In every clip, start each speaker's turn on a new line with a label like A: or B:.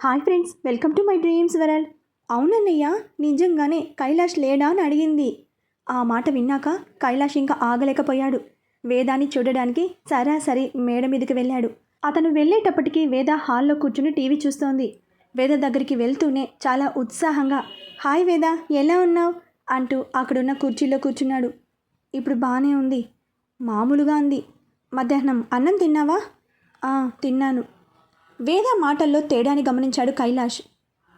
A: Hi friends welcome to my dreams world. అవునన్నయ్య నిజంగానే కైలాష్ లేడా అని అడిగింది. ఆ మాట విన్నాక కైలాష్ ఇంకా ఆగలేకపోయాడు. వేదాన్ని చూడడానికి సరాసరి మేడ మీదకి వెళ్ళాడు. అతను వెళ్ళేటప్పటికి వేద హాల్లో కూర్చుని టీవీ చూస్తోంది. వేద దగ్గరికి వెళ్తూనే చాలా ఉత్సాహంగా హాయ్ వేద ఎలా ఉన్నావు? అంటూ అక్కడున్న కుర్చీలో కూర్చున్నాడు. ఇప్పుడు బాగానే ఉంది. మామూలుగా ఉంది మధ్యాహ్నం అన్నం తిన్నావా? తిన్నాను. వేద మాటల్లో తేడాని గమనించాడు కైలాష్.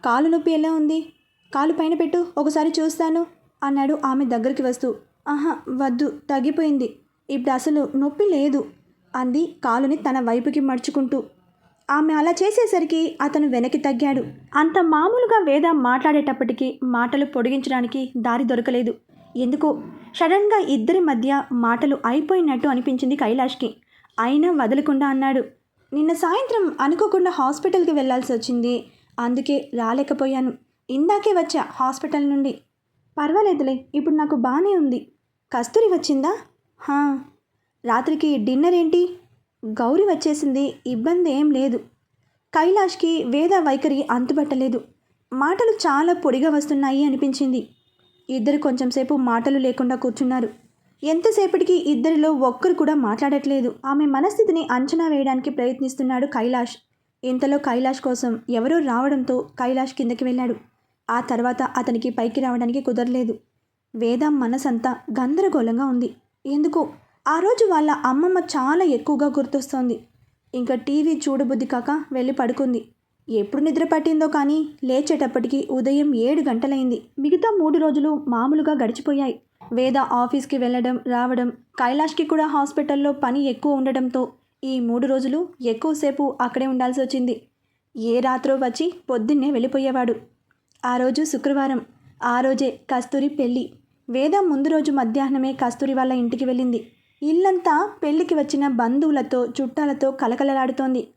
A: కాలు నొప్పి ఎలా ఉంది? కాలు పైన పెట్టు ఒకసారి చూస్తాను అన్నాడు ఆమె దగ్గరికి వస్తూ. ఆహా వద్దు తగ్గిపోయింది. ఇప్పుడు అసలు నొప్పి లేదు అంది కాలుని తన వైపుకి మడుచుకుంటూ. ఆమె అలా చేసేసరికి అతను వెనక్కి తగ్గాడు. అంత మామూలుగా వేద మాట్లాడేటప్పటికీ మాటలు పొడిగించడానికి దారి దొరకలేదు. ఎందుకో? సడన్గా ఇద్దరి మధ్య మాటలు అయిపోయినట్టు అనిపించింది కైలాష్కి. అయినా వదలకుండా అన్నాడు. నిన్న సాయంత్రం అనుకోకుండా హాస్పిటల్కి వెళ్ళాల్సి వచ్చింది. అందుకే రాలేకపోయాను. ఇందాకే వచ్చా హాస్పిటల్ నుండి. పర్వాలేదులే ఇప్పుడు నాకు బాగానే ఉంది. కస్తూరి వచ్చిందా? హా. రాత్రికి డిన్నర్ ఏంటి? గౌరి వచ్చేసింది ఇబ్బంది ఏం లేదు. కైలాష్కి వేద వైఖరి అంతుపట్టలేదు. మాటలు చాలా పొడిగా వస్తున్నాయి అనిపించింది. ఇద్దరు కొంచెంసేపు మాటలు లేకుండా కూర్చున్నారు. ఎంతసేపటికి ఇద్దరిలో ఒక్కరు కూడా మాట్లాడట్లేదు. ఆమె మనస్థితిని అంచనా వేయడానికి ప్రయత్నిస్తున్నాడు కైలాష్. ఇంతలో కైలాష్ కోసం ఎవరో రావడంతో కైలాష్ కిందకి వెళ్ళాడు. ఆ తర్వాత అతనికి పైకి రావడానికి కుదరలేదు. వేద మనసంతా గందరగోళంగా ఉంది. ఎందుకో? ఆ రోజు వాళ్ళ అమ్మమ్మ చాలా ఎక్కువగా గుర్తొస్తోంది. ఇంకా టీవీ చూడబుద్ధి కాక వెళ్ళి పడుకుంది. ఎప్పుడు నిద్ర పట్టిందో కానీ లేచేటప్పటికి ఉదయం ఏడు గంటలైంది. మిగతా మూడు రోజులు మామూలుగా గడిచిపోయాయి. వేద ఆఫీస్కి వెళ్ళడం రావడం కైలాష్కి కూడా హాస్పిటల్లో పని ఎక్కువ ఉండడంతో ఈ మూడు రోజులు ఎక్కువసేపు అక్కడే ఉండాల్సి వచ్చింది. ఏ రాత్రో వచ్చి పొద్దున్నే వెళ్ళిపోయేవాడు. ఆ రోజు శుక్రవారం ఆ రోజే కస్తూరి పెళ్ళి. వేద ముందు రోజు మధ్యాహ్నమే కస్తూరి వాళ్ళ ఇంటికి వెళ్ళింది. ఇల్లంతా పెళ్ళికి వచ్చిన బంధువులతో చుట్టాలతో కలకలలాడుతోంది.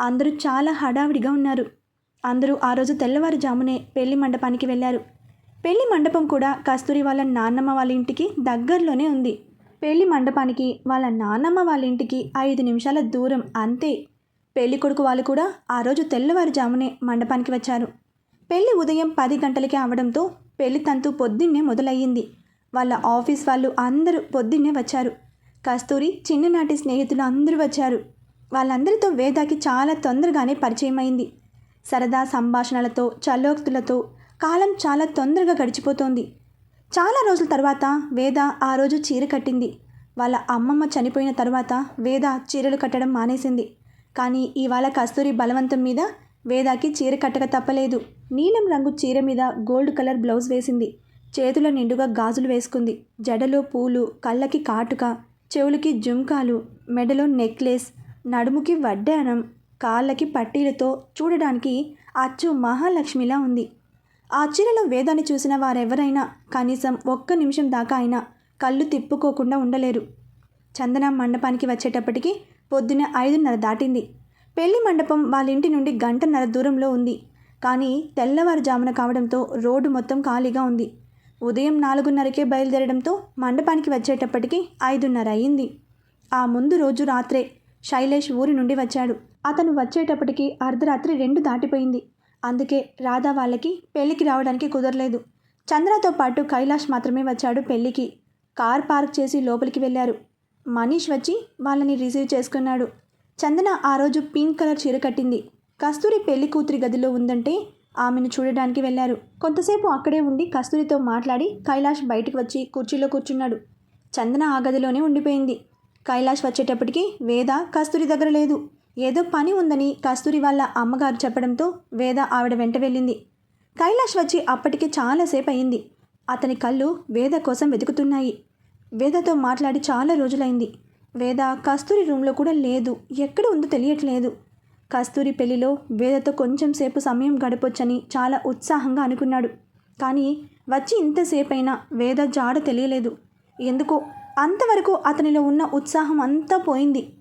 A: అందరూ చాలా హడావిడిగా ఉన్నారు. అందరూ ఆ రోజు తెల్లవారుజామునే పెళ్ళి మండపానికి వెళ్ళారు. పెళ్ళి మండపం కూడా కస్తూరి వాళ్ళ నాన్నమ్మ వాళ్ళ ఇంటికి దగ్గరలోనే ఉంది. పెళ్ళి మండపానికి వాళ్ళ నాన్నమ్మ వాళ్ళ ఇంటికి ఐదు నిమిషాల దూరం అంతే. పెళ్ళి కొడుకు వాళ్ళు కూడా ఆ రోజు తెల్లవారుజామునే మండపానికి వచ్చారు. పెళ్ళి ఉదయం పది గంటలకే అవడంతో పెళ్ళి తంతు పొద్దున్నే మొదలయ్యింది. వాళ్ళ ఆఫీస్ వాళ్ళు అందరూ పొద్దున్నే వచ్చారు. కస్తూరి చిన్ననాటి స్నేహితులు అందరూ వచ్చారు. వాళ్ళందరితో వేదాకి చాలా తొందరగానే పరిచయం అయింది సరదా సంభాషణలతో చలోక్తులతో కాలం చాలా తొందరగా గడిచిపోతోంది. చాలా రోజుల తర్వాత వేద ఆ రోజు చీర కట్టింది. వాళ్ళ అమ్మమ్మ చనిపోయిన తర్వాత వేద చీరలు కట్టడం మానేసింది. కానీ ఇవాళ కస్తూరి బలవంతం మీద వేదాకి చీర కట్టక తప్పలేదు. నీలం రంగు చీర మీద గోల్డ్ కలర్ బ్లౌజ్ వేసింది. చేతుల నిండుగా గాజులు వేసుకుంది. జడలో పూలు కళ్ళకి కాటుక చెవులకి జుంకాలు మెడలో నెక్లెస్ నడుముకి వడ్డానం కాళ్ళకి పట్టీలతో చూడడానికి అచ్చు మహాలక్ష్మిలా ఉంది. ఆ చీరలో వేదాన్ని చూసిన వారెవరైనా కనీసం ఒక్క నిమిషం దాకా అయినా కళ్ళు తిప్పుకోకుండా ఉండలేరు. చందన మండపానికి వచ్చేటప్పటికి పొద్దున ఐదున్నర దాటింది. పెళ్ళి మండపం వాళ్ళ ఇంటి నుండి గంటన్నర దూరంలో ఉంది. కానీ తెల్లవారుజామున కావడంతో రోడ్డు మొత్తం ఖాళీగా ఉంది. ఉదయం నాలుగున్నరకే బయలుదేరడంతో మండపానికి వచ్చేటప్పటికి ఐదున్నర అయింది. ఆ ముందు రోజు రాత్రే శైలేష్ ఊరి నుండి వచ్చాడు. అతను వచ్చేటప్పటికి అర్ధరాత్రి రెండు దాటిపోయింది. అందుకే రాధా వాళ్ళకి పెళ్ళికి రావడానికి కుదరలేదు. చంద్రతో పాటు కైలాష్ మాత్రమే వచ్చాడు పెళ్ళికి కార్ పార్క్ చేసి లోపలికి వెళ్ళారు. మనీష్ వచ్చి వాళ్ళని రిసీవ్ చేసుకున్నాడు. చందన ఆ రోజు పింక్ కలర్ చీర కట్టింది. కస్తూరి పెళ్ళి కూతురి గదిలో ఉందంటే ఆమెను చూడడానికి వెళ్ళారు. కొంతసేపు అక్కడే ఉండి కస్తూరితో మాట్లాడి కైలాష్ బయటకు వచ్చి కుర్చీలో కూర్చున్నాడు. చందన ఆ గదిలోనే ఉండిపోయింది. కైలాష్ వచ్చేటప్పటికి వేద కస్తూరి దగ్గర లేదు. ఏదో పని ఉందని కస్తూరి వాళ్ళ అమ్మగారు చెప్పడంతో వేద ఆవిడ వెంట వెళ్ళింది. కైలాష్ వచ్చి అప్పటికి చాలాసేపు అయింది అతని కళ్ళు వేద కోసం వెతుకుతున్నాయి. వేదతో మాట్లాడి చాలా రోజులైంది. వేద కస్తూరి రూమ్లో కూడా లేదు. ఎక్కడ ఉందో తెలియట్లేదు. కస్తూరి పెళ్ళిలో వేదతో కొంచెం సేపు సమయం గడపొచ్చని చాలా ఉత్సాహంగా అనుకున్నాడు. కానీ వచ్చి ఇంతసేపైనా వేద జాడ తెలియలేదు. ఎందుకో అంతవరకు అతనిలో ఉన్న ఉత్సాహం అంతా పోయింది.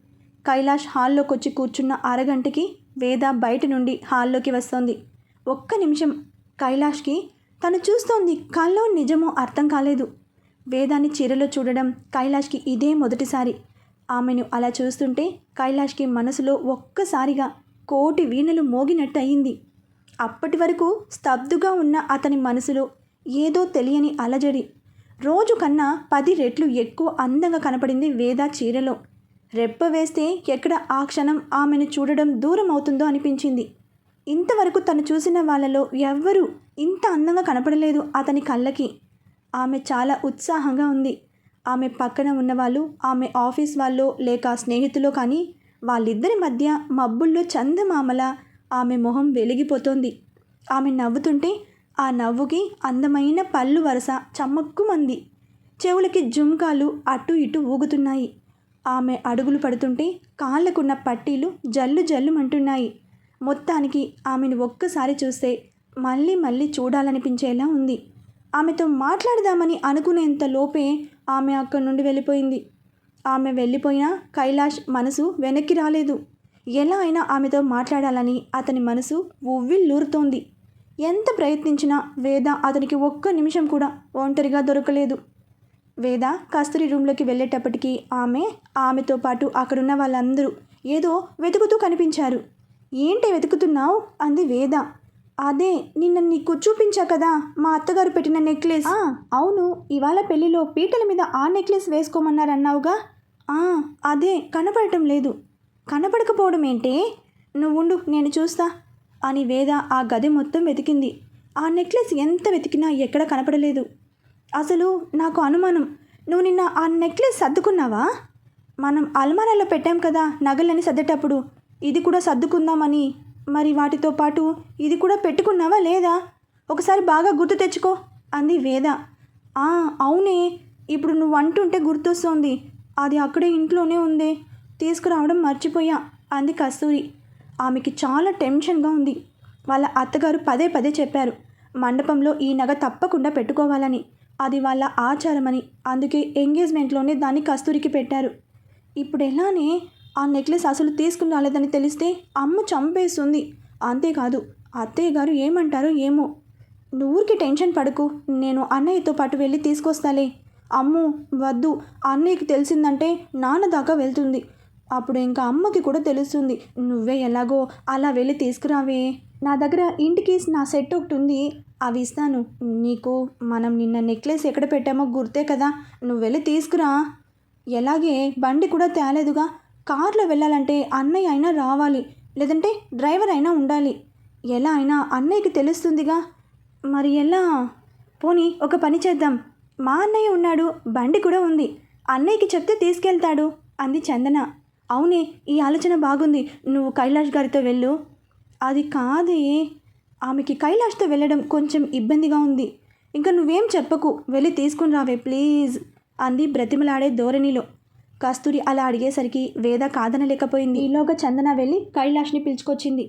A: కైలాష్ హాల్లోకి వచ్చి కూర్చున్న అరగంటకి వేద బయట నుండి హాల్లోకి వస్తోంది. ఒక్క నిమిషం కైలాష్కి తను చూస్తోంది కల్లో నిజమో అర్థం కాలేదు. వేదాన్ని చీరలో చూడడం కైలాష్కి ఇదే మొదటిసారి. ఆమెను అలా చూస్తుంటే కైలాష్కి మనసులో ఒక్కసారిగా కోటి వీణలు మోగినట్టు అయింది. అప్పటి వరకు స్తబ్దుగా ఉన్న అతని మనసులో ఏదో తెలియని అలజడి రోజు కన్నా పది రెట్లు ఎక్కువ అందంగా కనపడింది వేద చీరలో. రెప్ప వేస్తే ఎక్కడ ఆ క్షణం ఆమెను చూడడం దూరం అవుతుందో అనిపించింది. ఇంతవరకు తను చూసిన వాళ్ళలో ఎవ్వరూ ఇంత అందంగా కనపడలేదు అతని కళ్ళకి. ఆమె చాలా ఉత్సాహంగా ఉంది. ఆమె పక్కన ఉన్నవాళ్ళు ఆమె ఆఫీస్ వాళ్ళు లేక స్నేహితులో కానీ వాళ్ళిద్దరి మధ్య మబ్బుల్లో చందమామల ఆమె మొహం వెలిగిపోతోంది. ఆమె నవ్వుతుంటే ఆ నవ్వుకి అందమైన పళ్ళు వరస చమ్మక్కుమంది చెవులకి జుంకాలు అటు ఇటు ఊగుతున్నాయి. ఆమె అడుగులు పడుతుంటే కాళ్ళకున్న పట్టీలు జల్లు జల్లుమంటున్నాయి. మొత్తానికి ఆమెను ఒక్కసారి చూస్తే మళ్ళీ మళ్ళీ చూడాలనిపించేలా ఉంది. ఆమెతో మాట్లాడదామని అనుకునేంత లోపే ఆమె అక్కడి నుండి వెళ్ళిపోయింది. ఆమె వెళ్ళిపోయినా కైలాష్ మనసు వెనక్కి రాలేదు. ఎలా అయినా ఆమెతో మాట్లాడాలని అతని మనసు ఉవ్విల్లూరుతోంది ఎంత ప్రయత్నించినా వేద అతనికి ఒక్క నిమిషం కూడా ఒంటరిగా దొరకలేదు. వేద కస్తూరి రూమ్లోకి వెళ్ళేటప్పటికీ ఆమె ఆమెతో పాటు అక్కడున్న వాళ్ళందరూ ఏదో వెతుకుతూ కనిపించారు. ఏంటి వెతుకుతున్నావు? అంది వేద. అదే నిన్న నీకు చూపించా కదా మా అత్తగారు పెట్టిన నెక్లెస్. అవును ఇవాళ పెళ్ళిలో పీటల మీద ఆ నెక్లెస్ వేసుకోమన్నారన్నావుగా? "ఆ, అదే కనపడటం లేదు. కనపడకపోవడం ఏంటే? నువ్వుండు నేను చూస్తా. అని వేద ఆ గది మొత్తం వెతికింది. ఆ నెక్లెస్ ఎంత వెతికినా ఎక్కడ కనపడలేదు. అసలు నాకు అనుమానం నువ్వు నిన్న ఆ నెక్లెస్ సర్దుకున్నావా? మనం అల్మారాలో పెట్టాం కదా నగలని సర్దేటప్పుడు. ఇది కూడా సర్దుకుందామని. మరి వాటితో పాటు ఇది కూడా పెట్టుకున్నావా లేదా? ఒకసారి బాగా గుర్తు తెచ్చుకో అంది వేద. "ఆ, అవునే. ఇప్పుడు నువ్వు అంటుంటే గుర్తొస్తోంది. అది అక్కడే ఇంట్లోనే ఉందే. తీసుకురావడం మర్చిపోయా అంది కస్తూరి. ఆమెకి చాలా టెన్షన్గా ఉంది. వాళ్ళ అత్తగారు పదే పదే చెప్పారు మండపంలో ఈ నగ తప్పకుండా పెట్టుకోవాలని. అది వాళ్ళ ఆచారమని. అందుకే ఎంగేజ్మెంట్లోనే దాన్ని కస్తూరికి పెట్టారు. ఇప్పుడు ఎలానే ఆ నెక్లెస్ అసలు తీసుకుని రాలేదని తెలిస్తే అమ్మ చంపేస్తుంది. అంతేకాదు అత్తయ్య గారు ఏమంటారో ఏమో. నువ్వురికి టెన్షన్ పడకు. నేను అన్నయ్యతో పాటు వెళ్ళి తీసుకొస్తాలే. అమ్ము వద్దు. అన్నయ్యకి తెలిసిందంటే నాన్న దాకా వెళ్తుంది. అప్పుడు ఇంకా అమ్మకి కూడా తెలుస్తుంది నువ్వే ఎలాగో అలా వెళ్ళి తీసుకురావే. నా దగ్గర ఇంటికి నా సెట్ ఒకటి ఉంది అవి ఇస్తాను. నీకు మనం నిన్న నెక్లెస్ ఎక్కడ పెట్టామో గుర్తే కదా నువ్వు వెళ్ళి తీసుకురా. ఎలాగే బండి కూడా తేలేదుగా. కార్లో వెళ్ళాలంటే అన్నయ్య అయినా రావాలి లేదంటే డ్రైవర్ అయినా ఉండాలి. ఎలా అయినా అన్నయ్యకి తెలుస్తుందిగా. మరి ఎలా? పోనీ ఒక పని చేద్దాం. మా అన్నయ్య ఉన్నాడు బండి కూడా ఉంది. అన్నయ్యకి చెప్తే తీసుకెళ్తాడు అంది చందన. అవునే ఈ ఆలోచన బాగుంది. నువ్వు కైలాష్ గారితో వెళ్ళు. అది కాదే. ఆమెకి కైలాష్తో వెళ్ళడం కొంచెం ఇబ్బందిగా ఉంది. ఇంకా నువ్వేం చెప్పకు. వెళ్ళి తీసుకుని రావే ప్లీజ్ అంది బ్రతిమలాడే ధోరణిలో. కస్తూరి అలా అడిగేసరికి వేద కాదనలేకపోయింది ఈలోగా చందన వెళ్ళి కైలాష్ని పిలుచుకొచ్చింది.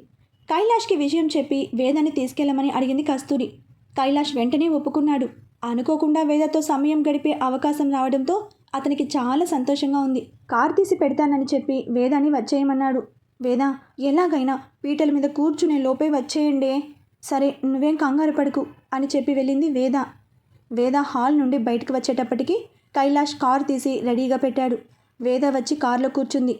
A: కైలాష్కి విషయం చెప్పి వేదని తీసుకెళ్ళమని అడిగింది కస్తూరి. కైలాష్ వెంటనే ఒప్పుకున్నాడు. అనుకోకుండా వేదతో సమయం గడిపే అవకాశం రావడంతో అతనికి చాలా సంతోషంగా ఉంది. కార్ తీసి పెడతానని చెప్పి వేదాని వచ్చేయమన్నాడు. వేద ఎలాగైనా పీటల మీద కూర్చునే లోపే వచ్చేయండి. సరే నువ్వేం కంగారు పడుకు అని చెప్పి వెళ్ళింది వేద. వేద హాల్ నుండి బయటకు వచ్చేటప్పటికి కైలాష్ కార్ తీసి రెడీగా పెట్టాడు. వేద వచ్చి కారులో కూర్చుంది.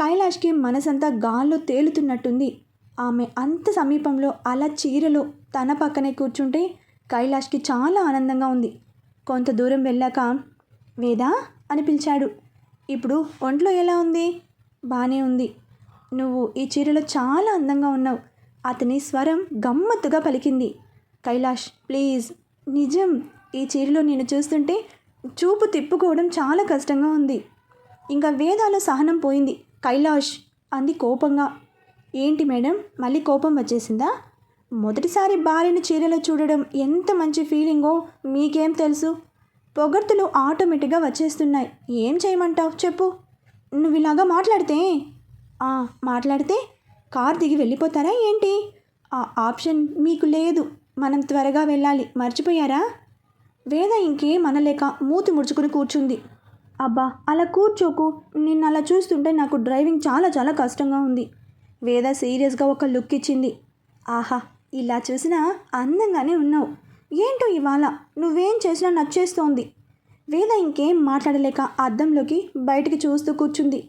A: కైలాష్కి మనసంతా గాల్లో తేలుతున్నట్టుంది. ఆమె అంత సమీపంలో అలా చీరలో తన పక్కనే కూర్చుంటే కైలాష్కి చాలా ఆనందంగా ఉంది. కొంత దూరం వెళ్ళాక వేదా? అని పిలిచాడు. ఇప్పుడు ఒంట్లో ఎలా ఉంది? బాగానే ఉంది. నువ్వు ఈ చీరలో చాలా అందంగా ఉన్నావు. అతని స్వరం గమ్మత్తుగా పలికింది. కైలాష్ ప్లీజ్. నిజం. ఈ చీరలో నేను చూస్తుంటే చూపు తిప్పుకోవడం చాలా కష్టంగా ఉంది. ఇంకా వేదాల సహనం పోయింది. కైలాష్ అంది కోపంగా. ఏంటి మేడం? మళ్ళీ కోపం వచ్చేసిందా? మొదటిసారి భార్యను చీరలో చూడడం ఎంత మంచి ఫీలింగో మీకేం తెలుసు? పొగడ్తలు ఆటోమేటిక్గా వచ్చేస్తున్నాయి. ఏం చేయమంటావు? చెప్పు. నువ్వు ఇలాగా మాట్లాడితే? మాట్లాడితే కార్ దిగి వెళ్ళిపోతారా ఏంటి? ఆ ఆప్షన్ మీకు లేదు. మనం త్వరగా వెళ్ళాలి. మర్చిపోయారా? వేద ఇంకేం అనలేక మూతి ముడుచుకుని కూర్చుంది. అబ్బా అలా కూర్చోకు. నిన్ను అలా చూస్తుంటే నాకు డ్రైవింగ్ చాలా చాలా కష్టంగా ఉంది. వేద సీరియస్గా ఒక లుక్ ఇచ్చింది. ఆహా ఇలా చూసినా అందంగానే ఉన్నావు. ఏంటో ఇవాళ? నువ్వేం చేసినా నచ్చేస్తోంది. వేద ఇంకేం మాట్లాడలేక అద్దంలోకి బయటికి చూస్తూ కూర్చుంది.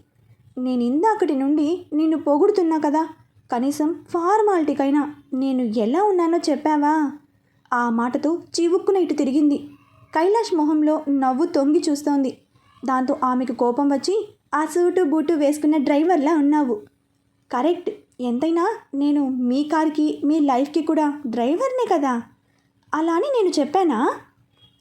A: నేను ఇందాకటి నుండి నిన్ను పొగుడుతున్నా కదా. కనీసం ఫార్మాలిటీకైనా నేను ఎలా ఉన్నానో చెప్పావా? ఆ మాటతో చివుక్కున ఇటు తిరిగింది. కైలాష్ మొహంలో నవ్వు తొంగి చూస్తోంది. దాంతో ఆమెకు కోపం వచ్చి ఆ సూటు బూటు వేసుకున్న డ్రైవర్లా ఉన్నావు. కరెక్ట్. ఎంతైనా నేను మీ కార్కి మీ లైఫ్కి కూడా డ్రైవర్నే కదా. అలా అని నేను చెప్పానా?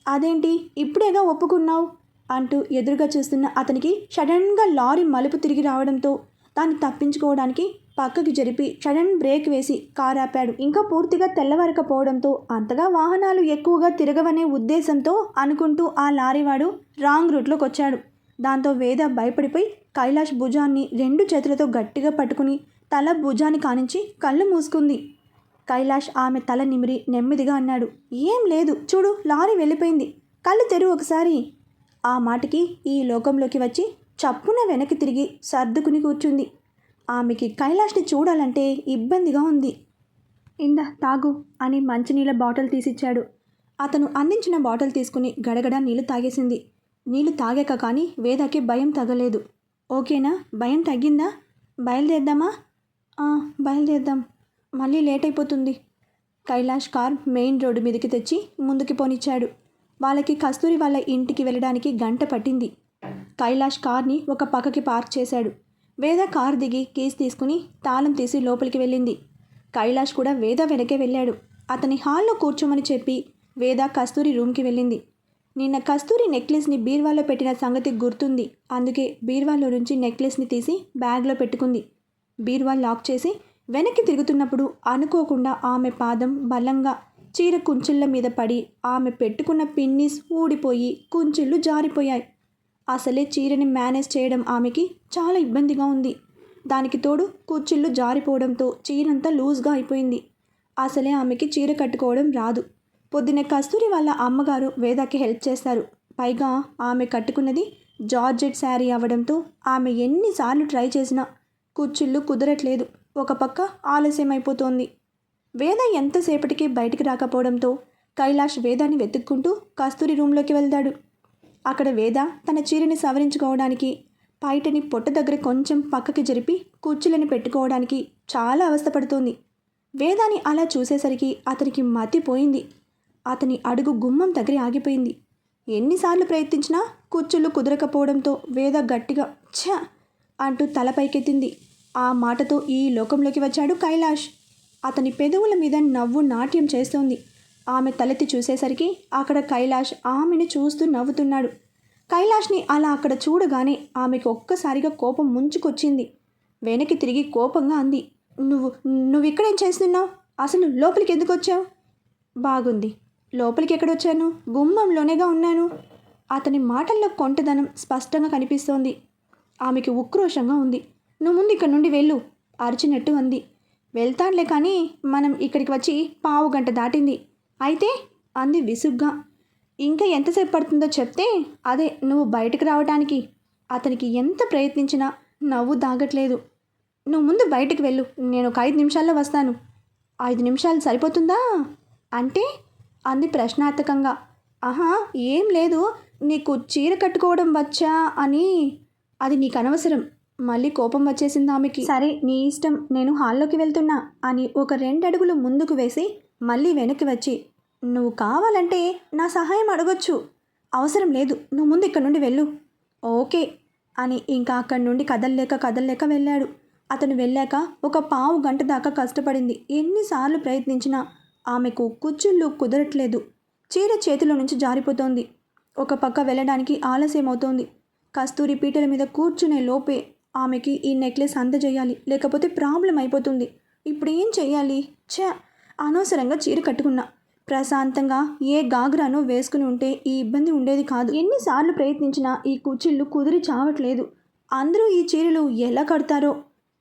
A: అదేంటి? ఇప్పుడేగా ఒప్పుకున్నావు? అంటూ ఎదురుగా చూస్తున్న అతనికి సడన్గా లారీ మలుపు తిరిగి రావడంతో దాన్ని తప్పించుకోవడానికి పక్కకి జరిపి సడన్ బ్రేక్ వేసి కారు ఆపాడు. ఇంకా పూర్తిగా తెల్లవరకపోవడంతో అంతగా వాహనాలు ఎక్కువగా తిరగవనే ఉద్దేశంతో అనుకుంటూ ఆ లారీవాడు రాంగ్ రూట్లోకి వచ్చాడు. దాంతో వేద భయపడిపోయి కైలాష్ భుజాన్ని రెండు చేతులతో గట్టిగా పట్టుకుని తల భుజాన్ని కానించి కళ్ళు మూసుకుంది. కైలాష్ ఆమె తల నిమిరి నెమ్మదిగా అన్నాడు. ఏం లేదు చూడు లారీ వెళ్ళిపోయింది. కళ్ళు తెరువు ఒకసారి. ఆ మాటకి ఈ లోకంలోకి వచ్చి చప్పున వెనక్కి తిరిగి సర్దుకుని కూర్చుంది. ఆమెకి కైలాష్ని చూడాలంటే ఇబ్బందిగా ఉంది. ఇందా తాగు అని మంచినీళ్ళ బాటిల్ తీసిచ్చాడు. అతను అందించిన బాటిల్ తీసుకుని గడగడ నీళ్ళు తాగేసింది. నీళ్ళు తాగాక కానీ వేదకి భయం తగ్గలేదు ఓకేనా? భయం తగ్గిందా? బయలుదేద్దామా బయలుదేద్దాం మళ్ళీ లేట్ అయిపోతుంది కైలాష్ కార్ మెయిన్ రోడ్డు మీదకి తెచ్చి ముందుకి పోనిచ్చాడు. వాళ్ళకి కస్తూరి వాళ్ళ ఇంటికి వెళ్ళడానికి గంట పట్టింది. కైలాష్ కార్ని ఒక పక్కకి పార్క్ చేశాడు. వేద కార్ దిగి కీస్ తీసుకుని తాళం తీసి లోపలికి వెళ్ళింది. కైలాష్ కూడా వేద వెనకే వెళ్ళాడు. అతని హాల్లో కూర్చోమని చెప్పి వేద కస్తూరి రూమ్కి వెళ్ళింది. నిన్న కస్తూరి నెక్లెస్ని బీర్వాలో పెట్టిన సంగతి గుర్తుంది. అందుకే బీర్వాలో నుంచి నెక్లెస్ని తీసి బ్యాగ్లో పెట్టుకుంది. బీర్వా లాక్ చేసి వెనక్కి తిరుగుతున్నప్పుడు అనుకోకుండా ఆమె పాదం బలంగా చీర కుంచుళ్ళ మీద పడి ఆమె పెట్టుకున్న పిన్నిస్ ఊడిపోయి కుంచుళ్ళు జారిపోయాయి. అసలే చీరని మేనేజ్ చేయడం ఆమెకి చాలా ఇబ్బందిగా ఉంది. దానికి తోడు కుచ్చిళ్ళు జారిపోవడంతో చీరంతా లూజ్గా అయిపోయింది. అసలే ఆమెకి చీర కట్టుకోవడం రాదు. పొద్దున కస్తూరి వాళ్ళ అమ్మగారు వేదాకి హెల్ప్ చేస్తారు. పైగా ఆమె కట్టుకున్నది జార్జెట్ శారీ అవ్వడంతో ఆమె ఎన్నిసార్లు ట్రై చేసినా కుచ్చిళ్ళు కుదరట్లేదు. ఒక పక్క ఆలస్యం అయిపోతోంది వేద ఎంతసేపటికి బయటికి రాకపోవడంతో కైలాష్ వేదాన్ని వెతుక్కుంటూ కస్తూరి రూంలోకి వెళ్తాడు. అక్కడ వేద తన చీరని సవరించుకోవడానికి పైటని పొట్ట దగ్గర కొంచెం పక్కకి జరిపి కుర్చీలను పెట్టుకోవడానికి చాలా అవస్థపడుతోంది. వేదాని అలా చూసేసరికి అతనికి మతిపోయింది అతని అడుగు గుమ్మం దగ్గర ఆగిపోయింది. ఎన్నిసార్లు ప్రయత్నించినా కుర్చీలు కుదరకపోవడంతో వేద గట్టిగా ఛ! అంటూ తల పైకెత్తింది. ఆ మాటతో ఈ లోకంలోకి వచ్చాడు కైలాష్. అతని పెదవుల మీద నవ్వు నాట్యం చేస్తోంది. ఆమె తలెత్తి చూసేసరికి అక్కడ కైలాష్ ఆమెను చూస్తూ నవ్వుతున్నాడు. కైలాష్ని అలా అక్కడ చూడగానే ఆమెకు ఒక్కసారిగా కోపం ముంచుకొచ్చింది. వెనక్కి తిరిగి కోపంగా అంది నువ్వు నువ్వు ఇక్కడేం చేస్తున్నావు? అసలు లోపలికి ఎందుకు వచ్చావు బాగుంది. లోపలికి ఎక్కడొచ్చాను గుమ్మంలోనేగా ఉన్నాను. అతని మాటల్లో కొంటదనం స్పష్టంగా కనిపిస్తోంది. ఆమెకి ఉక్రోషంగా ఉంది. నువ్వు ముందు ఇక్కడ నుండి వెళ్ళు. అరిచినట్టు అంది. వెళ్తానులే కానీ మనం ఇక్కడికి వచ్చి పావు గంట దాటింది. అయితే? అంది విసుగ్గా. ఇంకా ఎంతసేపు పడుతుందో చెప్తే అదే నువ్వు బయటకు రావడానికి అతనికి ఎంత ప్రయత్నించినా నవ్వు దాగట్లేదు. నువ్వు ముందు బయటకు వెళ్ళు. నేను ఒక ఐదు నిమిషాల్లో వస్తాను. ఐదు నిమిషాలు సరిపోతుందా? అంటే? అంది ప్రశ్నార్థకంగా. ఆహా ఏం లేదు. నీకు చీర కట్టుకోవడం వచ్చా అని. అది నీకు అనవసరం. మళ్ళీ కోపం వచ్చేసింది ఆమెకి. సరే నీ ఇష్టం నేను హాల్లోకి వెళ్తున్నా అని ఒక రెండు అడుగులు ముందుకు వేసి మళ్ళీ వెనక్కి వచ్చి నువ్వు కావాలంటే నా సహాయం అడగొచ్చు. అవసరం లేదు నువ్వు ముందు ఇక్కడ నుండి వెళ్ళు. ఓకే అని ఇంకా అక్కడి నుండి కదల్లేక కదల్లేక వెళ్ళాడు. అతను వెళ్ళాక ఒక పావు గంట దాకా కష్టపడింది. ఎన్నిసార్లు ప్రయత్నించినా ఆమెకు కుచ్చుళ్ళు కుదరట్లేదు. చీర చేతిలో నుంచి జారిపోతోంది. ఒక పక్క వెళ్ళడానికి ఆలస్యం అవుతోంది కస్తూరి పీటల మీద కూర్చునే లోపే ఆమెకి ఈ నెక్లెస్ అందజేయాలి లేకపోతే ప్రాబ్లం అయిపోతుంది. ఇప్పుడు ఏం చేయాలి? ఛ! అనవసరంగా చీర కట్టుకున్నా. ప్రశాంతంగా ఏ గాగ్రాను వేసుకుని ఉంటే ఈ ఇబ్బంది ఉండేది కాదు. ఎన్నిసార్లు ప్రయత్నించినా ఈ కుచ్చిళ్ళు కుదిరి చావట్లేదు. అందరూ ఈ చీరలు ఎలా కడతారో?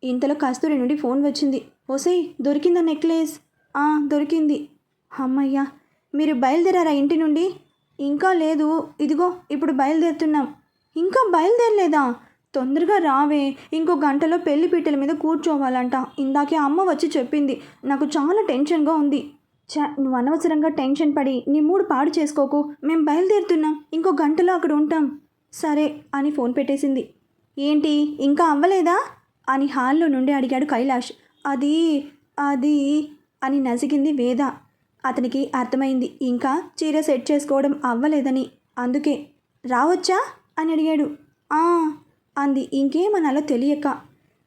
A: ఇంతలో కస్తూరి నుండి ఫోన్ వచ్చింది. ఒసే దొరికిందా నెక్లెస్? ఆ దొరికింది. అమ్మయ్యా మీరు బయలుదేరారా ఇంటి నుండి? ఇంకా లేదు. ఇదిగో ఇప్పుడు బయలుదేరుతున్నాం. ఇంకా బయలుదేరలేదా? తొందరగా రావే. ఇంకో గంటలో పెళ్ళి పీటల మీద కూర్చోవాలంట. ఇందాకే అమ్మ వచ్చి చెప్పింది. నాకు చాలా టెన్షన్గా ఉంది. చ నువ్వు అనవసరంగా టెన్షన్ పడి నీ మూడు పాడు చేసుకోకు. మేము బయలుదేరుతున్నాం. ఇంకో గంటలో అక్కడ ఉంటాం. సరే అని ఫోన్ పెట్టేసింది. ఏంటి ఇంకా అవ్వలేదా? అని హాల్లో నుండి అడిగాడు కైలాష్. అది అది అని నసిగింది వేద. అతనికి అర్థమైంది. ఇంకా చీర సెట్ చేసుకోవడం అవ్వలేదని. అందుకే. రావచ్చా? అని అడిగాడు. ఆ అంది. ఇంకేమనాలో తెలియక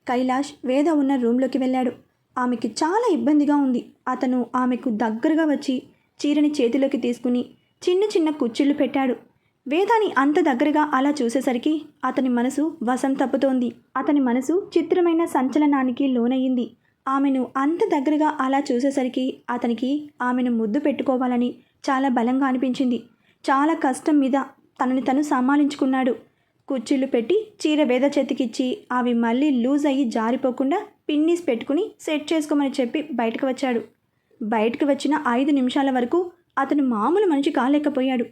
A: కైలాష్ వేద ఉన్న రూమ్లోకి వెళ్ళాడు. ఆమెకి చాలా ఇబ్బందిగా ఉంది. అతను ఆమెకు దగ్గరగా వచ్చి చీరని చేతిలోకి తీసుకుని చిన్న చిన్న కుచ్చిళ్ళు పెట్టాడు. వేదాని అంత దగ్గరగా అలా చూసేసరికి అతని మనసు వశం తప్పుతోంది. అతని మనసు చిత్రమైన సంచలనానికి లోనయ్యింది ఆమెను అంత దగ్గరగా అలా చూసేసరికి అతనికి ఆమెను ముద్దు పెట్టుకోవాలని చాలా బలంగా అనిపించింది. చాలా కష్టం మీద తనని తను సమాలించుకున్నాడు. కుర్చీలు పెట్టి చీర వేద చేతికిచ్చి అవి మళ్ళీ లూజ్ అయ్యి జారిపోకుండా పిన్నీస్ పెట్టుకుని సెట్ చేసుకోమని చెప్పి బయటకు వచ్చాడు. బయటకు వచ్చిన ఐదు నిమిషాల వరకు అతను మామూలు మనిషి కాలేకపోయాడు.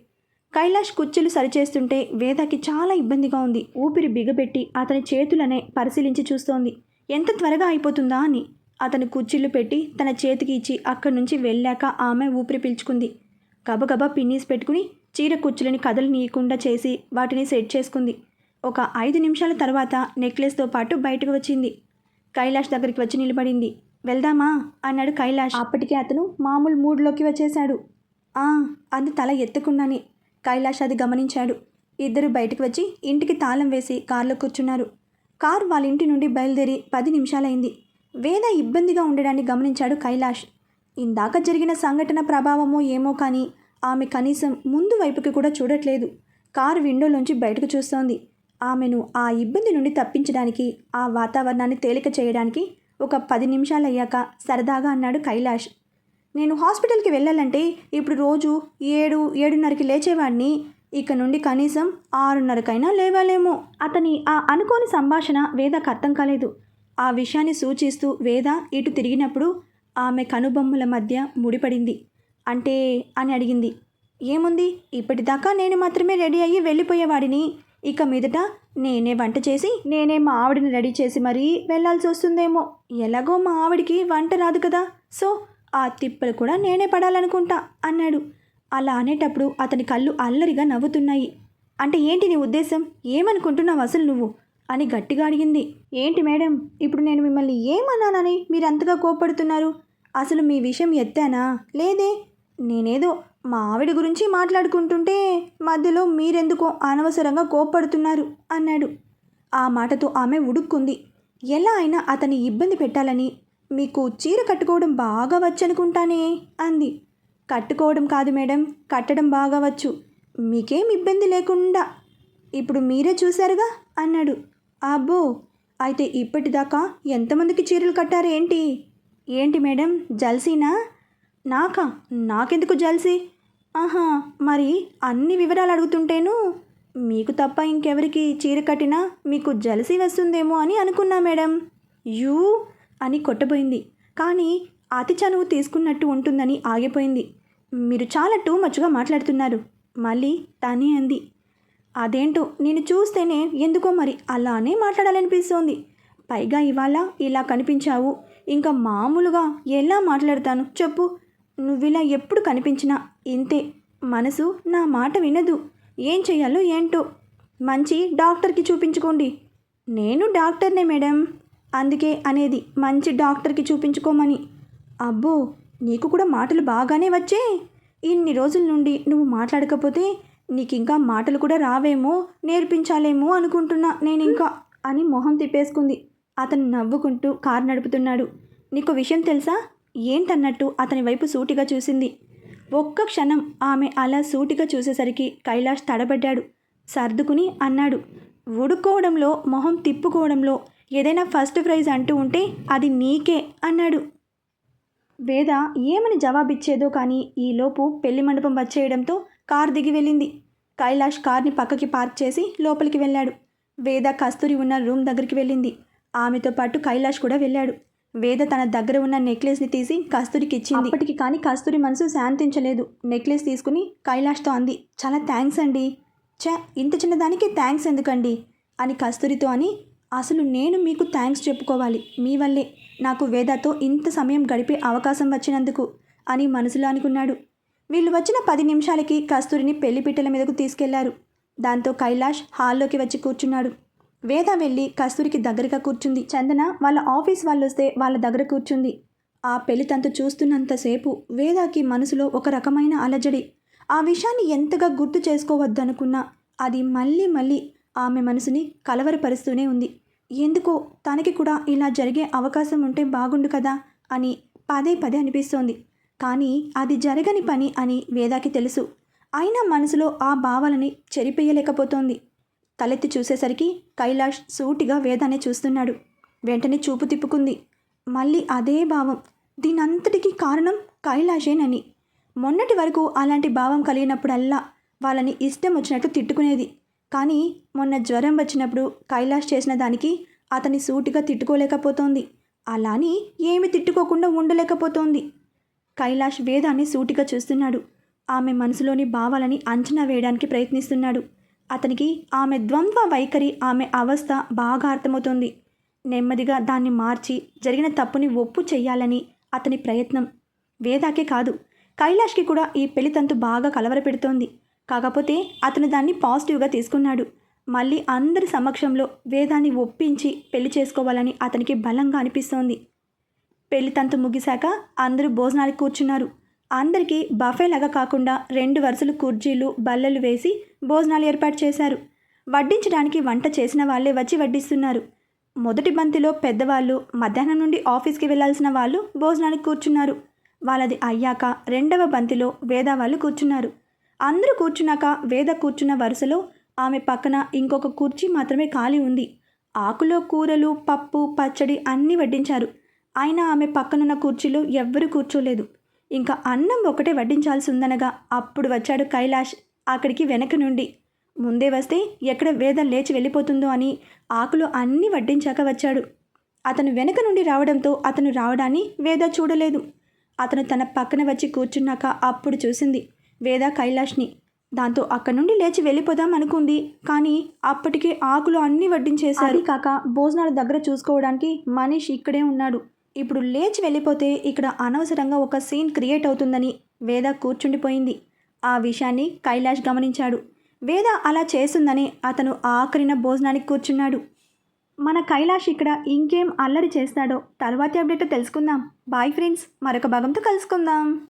A: కైలాష్ కుర్చీలు సరిచేస్తుంటే వేదకి చాలా ఇబ్బందిగా ఉంది. ఊపిరి బిగబెట్టి అతని చేతులనే పరిశీలించి చూస్తోంది. ఎంత త్వరగా అయిపోతుందా అని. అతను కుర్చీలు పెట్టి తన చేతికి ఇచ్చి అక్కడి నుంచి వెళ్ళాక ఆమె ఊపిరి పీల్చుకుంది. గబగబా పిన్నీస్ పెట్టుకుని చీర కుచ్చులని కదలనీయకుండా చేసి వాటిని సెట్ చేసుకుంది. ఒక ఐదు నిమిషాల తర్వాత నెక్లెస్తో పాటు బయటకు వచ్చింది. కైలాష్ దగ్గరికి వచ్చి నిలబడింది. వెళ్దామా? అన్నాడు కైలాష్. అప్పటికే అతను మామూలు మూడ్లోకి వచ్చేశాడు. ఆ! అది తల ఎత్తుకున్నాని కైలాష్ అది గమనించాడు. ఇద్దరు బయటకు వచ్చి ఇంటికి తాళం వేసి కారులో కూర్చున్నారు. కారు వాళ్ళ ఇంటి నుండి బయలుదేరి పది నిమిషాలైంది. వేద ఇబ్బందిగా ఉండడాన్ని గమనించాడు కైలాష్. ఇందాక జరిగిన సంఘటన ప్రభావమో ఏమో కానీ ఆమె కనీసం ముందు వైపుకి కూడా చూడట్లేదు. కారు విండోలోంచి బయటకు చూస్తోంది. ఆమెను ఆ ఇబ్బంది నుండి తప్పించడానికి ఆ వాతావరణాన్ని తేలిక చేయడానికి ఒక పది నిమిషాలయ్యాక సరదాగా అన్నాడు కైలాష్. నేను హాస్పిటల్కి వెళ్ళాలంటే ఇప్పుడు రోజు ఏడు ఏడున్నరకి లేచేవాడిని ఇక నుండి కనీసం ఆరున్నరకైనా లేవాలేమో. అతని ఆ అనుకోని సంభాషణ వేదకు అర్థం కాలేదు. ఆ విషయాన్ని సూచిస్తూ వేద ఇటు తిరిగినప్పుడు ఆమె కనుబొమ్మల మధ్య ముడిపడింది. అంటే అని అడిగింది. ఏముంది? ఇప్పటిదాకా నేను మాత్రమే రెడీ అయ్యి వెళ్ళిపోయేవాడిని. ఇక మీదట నేనే వంట చేసి నేనే మా ఆవిడని రెడీ చేసి మరీ వెళ్ళాల్సి వస్తుందేమో. ఎలాగో మా ఆవిడికి వంట రాదు కదా. సో ఆ తిప్పలు కూడా నేనే పడాలనుకుంటా అన్నాడు. అలా అనేటప్పుడు అతని కళ్ళు అల్లరిగా నవ్వుతున్నాయి. అంటే ఏంటి నీ ఉద్దేశం? ఏమనుకుంటున్నావు అసలు నువ్వు? అని గట్టిగా అడిగింది. ఏంటి మేడం? ఇప్పుడు నేను మిమ్మల్ని ఏమన్నానని మీరు అంతగా కోపడుతున్నారు అసలు మీ విషయం ఎత్తానా? లేదే? నేనేదో మా ఆవిడ గురించి మాట్లాడుకుంటుంటే మధ్యలో మీరెందుకో అనవసరంగా కోప్పడుతున్నారు అన్నాడు. ఆ మాటతో ఆమె ఉడుక్కుంది. ఎలా అయినా అతన్ని ఇబ్బంది పెట్టాలని మీకు చీర కట్టుకోవడం బాగా వచ్చనుకుంటానే అంది. కట్టుకోవడం కాదు మేడం కట్టడం బాగా వచ్చు. మీకేం ఇబ్బంది లేకుండా ఇప్పుడు మీరే చూశారుగా అన్నాడు. అబ్బో అయితే ఇప్పటిదాకా ఎంతమందికి చీరలు కట్టారు ఏంటి ఏంటి మేడం జల్సీనా? నాకా? నాకెందుకు జెల్సీ? ఆహా మరి అన్ని వివరాలు అడుగుతుంటేను? మీకు తప్ప ఇంకెవరికి చీర కట్టినా మీకు జలసి వస్తుందేమో అని అనుకున్నా మేడం. యూ అని కొట్టబోయింది. కానీ అతి చనువు తీసుకున్నట్టు ఉంటుందని ఆగిపోయింది. మీరు చాలా టూ మచ్చుగా మాట్లాడుతున్నారు. మళ్ళీ తనే అంది. అదేంటో నేను చూస్తేనే ఎందుకో మరి అలానే మాట్లాడాలనిపిస్తోంది. పైగా ఇవాళ ఇలా కనిపించావు. ఇంకా మామూలుగా ఎలా మాట్లాడతాను? చెప్పు. నువ్విలా ఎప్పుడు కనిపించినా ఇంతే. మనసు నా మాట వినదు. ఏం చేయాలో ఏంటో. మంచి డాక్టర్కి చూపించుకోండి. నేను డాక్టర్నే మేడం. అందుకే అనేది మంచి డాక్టర్కి చూపించుకోమని. అబ్బో నీకు కూడా మాటలు బాగానే వచ్చే. ఇన్ని రోజుల నుండి నువ్వు మాట్లాడకపోతే నీకు ఇంకా మాటలు కూడా రావేమో నేర్పించాలేమో అనుకుంటున్నా నేను ఇంకా అని మొహం తిప్పేసుకుంది. అతను నవ్వుకుంటూ కారు నడుపుతున్నాడు. నీకు విషయం తెలుసా? ఏంటన్నట్టు అతని వైపు సూటిగా చూసింది. ఒక్క క్షణం ఆమె అలా సూటిగా చూసేసరికి కైలాష్ తడబడ్డాడు. సర్దుకుని అన్నాడు ఉడుక్కోవడంలో మొహం తిప్పుకోవడంలో ఏదైనా ఫస్ట్ ప్రైజ్ అంటూ ఉంటే అది నీకే అన్నాడు. వేద ఏమని జవాబిచ్చేదో కానీ ఈలోపు పెళ్ళి మండపం వచ్చేయడంతో కార్ దిగి వెళ్ళింది. కైలాష్ కార్ని పక్కకి పార్క్ చేసి లోపలికి వెళ్ళాడు. వేద కస్తూరి ఉన్న రూమ్ దగ్గరికి వెళ్ళింది. ఆమెతో పాటు కైలాష్ కూడా వెళ్ళాడు. వేద తన దగ్గర ఉన్న నెక్లెస్ని తీసి కస్తూరికి ఇచ్చింది. అప్పటికి కానీ కస్తూరి మనసు శాంతించలేదు. నెక్లెస్ తీసుకుని కైలాష్తో అంది చాలా థ్యాంక్స్ అండి. చ ఇంత చిన్నదానికి థ్యాంక్స్ ఎందుకండి? అని కస్తూరితో అని అసలు నేను మీకు థ్యాంక్స్ చెప్పుకోవాలి. మీ వల్లే. నాకు వేదతో ఇంత సమయం గడిపే అవకాశం వచ్చినందుకు అని మనసులో అనుకున్నాడు. వీళ్ళు వచ్చిన పది నిమిషాలకి కస్తూరిని పెళ్ళిపిట్టల మీదకు తీసుకెళ్ళారు. దాంతో కైలాష్ హాల్లోకి వచ్చి కూర్చున్నాడు. వేద వెళ్ళి కస్తూరికి దగ్గరగా కూర్చుంది. చందన వాళ్ళ ఆఫీస్ వాళ్ళు వస్తే వాళ్ళ దగ్గర కూర్చుంది. ఆ పెళ్ళి తంతు చూస్తున్నంతసేపు వేదాకి మనసులో ఒక రకమైన అలజడి. ఆ విషయాన్ని ఎంతగా గుర్తు చేసుకోవద్దనుకున్నా అది మళ్ళీ మళ్ళీ ఆమె మనసుని కలవరపరుస్తూనే ఉంది. ఎందుకో తనకి కూడా ఇలా జరిగే అవకాశం ఉంటే బాగుండు కదా అని పదే పదే అనిపిస్తోంది. కానీ అది జరగని పని అని వేదాకి తెలుసు. అయినా మనసులో ఆ భావాలని చెరిపేయలేకపోతోంది. తలెత్తి చూసేసరికి కైలాష్ సూటిగా వేదాన్ని చూస్తున్నాడు. వెంటనే చూపు తిప్పుకుంది. మళ్ళీ అదే భావం. దీనంతటికీ కారణం కైలాషేనని. మొన్నటి వరకు అలాంటి భావం కలిగినప్పుడల్లా వాళ్ళని ఇష్టం వచ్చినట్టు తిట్టుకునేది. కానీ మొన్న జ్వరం వచ్చినప్పుడు కైలాష్ చేసిన దానికి అతని సూటిగా తిట్టుకోలేకపోతోంది. అలాని ఏమి తిట్టుకోకుండా ఉండలేకపోతోంది. కైలాష్ వేదాన్ని సూటిగా చూస్తున్నాడు. ఆమె మనసులోని భావాలని అంచనా వేయడానికి ప్రయత్నిస్తున్నాడు. అతనికి ఆమె ద్వంద్వ వైఖరి ఆమె అవస్థ బాగా అర్థమవుతుంది. నెమ్మదిగా దాన్ని మార్చి జరిగిన తప్పుని ఒప్పు చెయ్యాలని అతని ప్రయత్నం. వేదాకే కాదు కైలాష్కి కూడా ఈ పెళ్ళి తంతు బాగా కలవరపెడుతోంది. కాకపోతే అతను దాన్ని పాజిటివ్గా తీసుకున్నాడు. మళ్ళీ అందరి సమక్షంలో వేదాన్ని ఒప్పించి పెళ్ళి చేసుకోవాలని అతనికి బలంగా అనిపిస్తోంది. పెళ్ళి తంతు ముగిశాక అందరూ భోజనాలకు కూర్చున్నారు. అందరికీ బఫేలాగా కాకుండా రెండు వరుసలు కుర్చీలు బల్లలు వేసి భోజనాలు ఏర్పాటు చేశారు. వడ్డించడానికి వంట చేసిన వాళ్ళే వచ్చి వడ్డిస్తున్నారు. మొదటి బంతిలో పెద్దవాళ్ళు మధ్యాహ్నం నుండి ఆఫీస్కి వెళ్ళాల్సిన వాళ్ళు భోజనానికి కూర్చున్నారు. వాళ్ళది అయ్యాక రెండవ బంతిలో వేద వాళ్ళు కూర్చున్నారు. అందరూ కూర్చున్నాక వేద కూర్చున్న వరుసలో ఆమె పక్కన ఇంకొక కుర్చీ మాత్రమే ఖాళీ ఉంది. ఆకులో కూరలు పప్పు పచ్చడి అన్నీ వడ్డించారు. అయినా ఆమె పక్కనున్న కుర్చీలో ఎవ్వరూ కూర్చోలేదు. ఇంకా అన్నం ఒకటే వడ్డించాల్సి ఉందనగా అప్పుడు వచ్చాడు కైలాష్ అక్కడికి వెనక నుండి. ముందే వస్తే ఎక్కడ వేదం లేచి వెళ్ళిపోతుందో అని ఆకులు అన్నీ వడ్డించాక వచ్చాడు. అతను వెనక నుండి రావడంతో అతను రావడాన్ని వేద చూడలేదు. అతను తన పక్కన వచ్చి కూర్చున్నాక అప్పుడు చూసింది వేద కైలాష్ని. దాంతో అక్కడి నుండి లేచి వెళ్ళిపోదాం అనుకుంది. కానీ అప్పటికే ఆకులు అన్నీ వడ్డించేశారు. కాక భోజనాల దగ్గర చూసుకోవడానికి మనీష్ ఇక్కడే ఉన్నాడు. ఇప్పుడు లేచి వెళ్ళిపోతే ఇక్కడ అనవసరంగా ఒక సీన్ క్రియేట్ అవుతుందని వేద కూర్చుండిపోయింది. ఆ విషయాన్ని కైలాష్ గమనించాడు. వేద అలా చేస్తుందని అతను ఆఖరిన భోజనానికి కూర్చున్నాడు. మన కైలాష్ ఇక్కడ ఇంకేం అల్లరి చేస్తాడో తర్వాతి అప్డేట్ తెలుసుకుందాం. బాయ్ ఫ్రెండ్స్ మరొక భాగంతో కలుసుకుందాం.